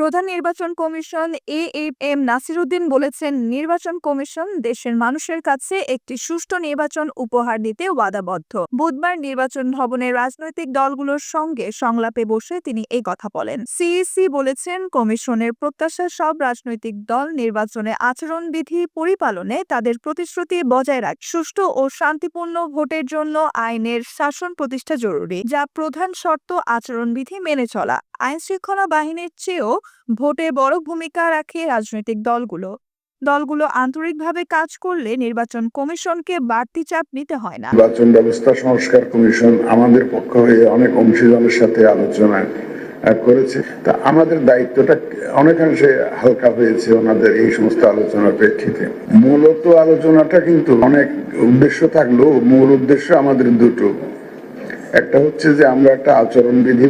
প্রধান নির্বাচন commission A M Nasiruddin বলেছেন, নির্বাচন কমিশন দেশের মানুষের কাছে একটি সুষ্ঠু নির্বাচন উপহার দিতে ওয়াদাবদ্ধ বুধবার নির্বাচন ভবনে রাজনৈতিক দলগুলোর সঙ্গে সংলাপে বসে তিনি এই কথা বলেন। সিইসি বলেছেন, কমিশনের প্রত্যাশা সব রাজনৈতিক দল নির্বাচনে আচরণবিধি পরিপালনে তাদের প্রতিশ্রুতি বজায় রাখ। সুষ্ঠু ও শান্তিপূর্ণ ভোটের জন্য আইনের শাসন প্রতিষ্ঠা জরুরি, যা প্রধান শর্ত আচরণবিধি মেনে চলা। আইন শৃঙ্খলা বাহিনীর চেয়েও ভোটে বড় ভূমিকা রাখে রাজনৈতিক দলগুলো। দলগুলো আন্তরিকভাবে কাজ করলে নির্বাচন কমিশনকে বাড়তি চাপ নিতে হয় না। নির্বাচন ব্যবস্থা সংস্কার কমিশন আমাদের পক্ষ হয়ে অনেক অংশীদারের সাথে আলোচনা করেছে। তা আমাদের দায়িত্বটা অনেকাংশে হালকা হয়েছে ওনাদের এই সমস্ত আলোচনার প্রেক্ষিতে। মূলত আলোচনাটা কিন্তু অনেক উদ্দেশ্য থাকলেও মূল উদ্দেশ্য আমাদের দুটো। একটা হচ্ছে যে আমরা একটা আচরণবিধি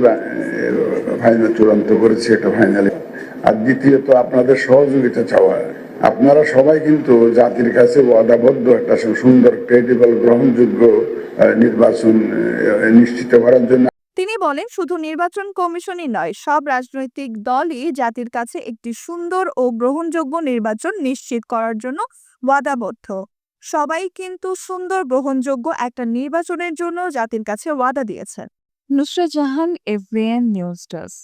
ফাইনাল চূড়ান্ত করেছি একটা ফাইনালি আর দ্বিতীয়ত আপনাদের সহযোগিতা চাওয়া। আপনারা সবাই কিন্তু জাতির কাছে ওয়াদাবদ্ধ একটা সুন্দর ক্রেডিবল গ্রহণযোগ্য নির্বাচন নিশ্চিত করার জন্য। তিনি বলেন, শুধু নির্বাচন কমিশনই নয়, সব রাজনৈতিক দলই জাতির কাছে একটি সুন্দর ও গ্রহণযোগ্য নির্বাচন নিশ্চিত করার জন্য ওয়াদাবদ্ধ। সবাই কিন্তু সুন্দর, গ্রহণযোগ্য একটা নির্বাচনের জন্য জাতির কাছে ওয়াদা দিয়েছে Nusrat Jahan AVN news desk.